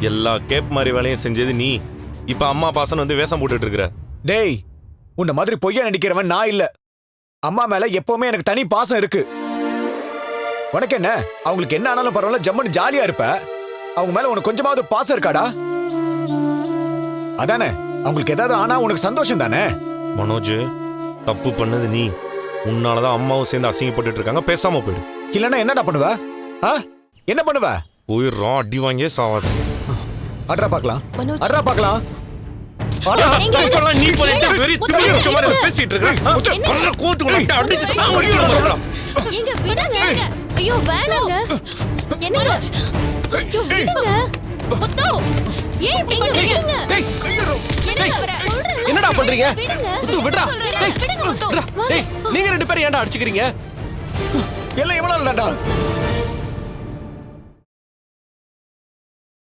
எல்லா கேப் மாதிரி வேலையும் செஞ்சது நீ. இப்ப அம்மா பாசன் வந்து வேஷம் போட்டுட்டு இருக்கிற டேய் உன்ன மாதிரி பொய்யா நடிக்கிறவன் நான் இல்ல. அம்மா மேல எப்பவுமே எனக்கு தனி பாசம் இருக்கு. உனக்கு என்ன? அவங்களுக்கு என்ன ஆனாலும் பரவாயில்ல ஜம்முன்னு ஜாலியா இருப்ப. அவங்க மேல உனக்கு கொஞ்சமாவது பாசம் இருக்காடா? அதானே அவங்களுக்கு ஏதாவது ஆனா உனக்கு சந்தோஷம் தானே? மனோஜ் தப்பு பண்ணது நீ. உன்னாலதான் அம்மாவும் சேர்ந்து அசிங்கப்பட்டுட்டு இருக்காங்க பேசாம போயிடு இல்லன்னா என்னடா பண்ணுவ? என்ன பண்ணுவ? போயிடுறோம் அடி வாங்கியே சாவாது. அட்ரா பார்க்கலாம். அட்ரா பார்க்கலாம். நீ பண்ணிட்டு வெறி திமிரு வச்ச மாதிரி? பேசிட்டு இருக்க முத்து, என்ன? கொல்ல கூத்து உனக்கு அடிச்சு விடுங்க. ஐயோ வேணாங்க. என்னங்க? ஐயோ விடுங்க. முத்து ஏன் இப்படி விடுங்க டேய். என்னடா பண்றீங்க? முத்து சொல்றேன்ல. டேய் நீங்க ரெண்டு பேரும் ஏன்டா அடிச்சுக்கிறீங்க? எல்லாம் இவனால தான்டா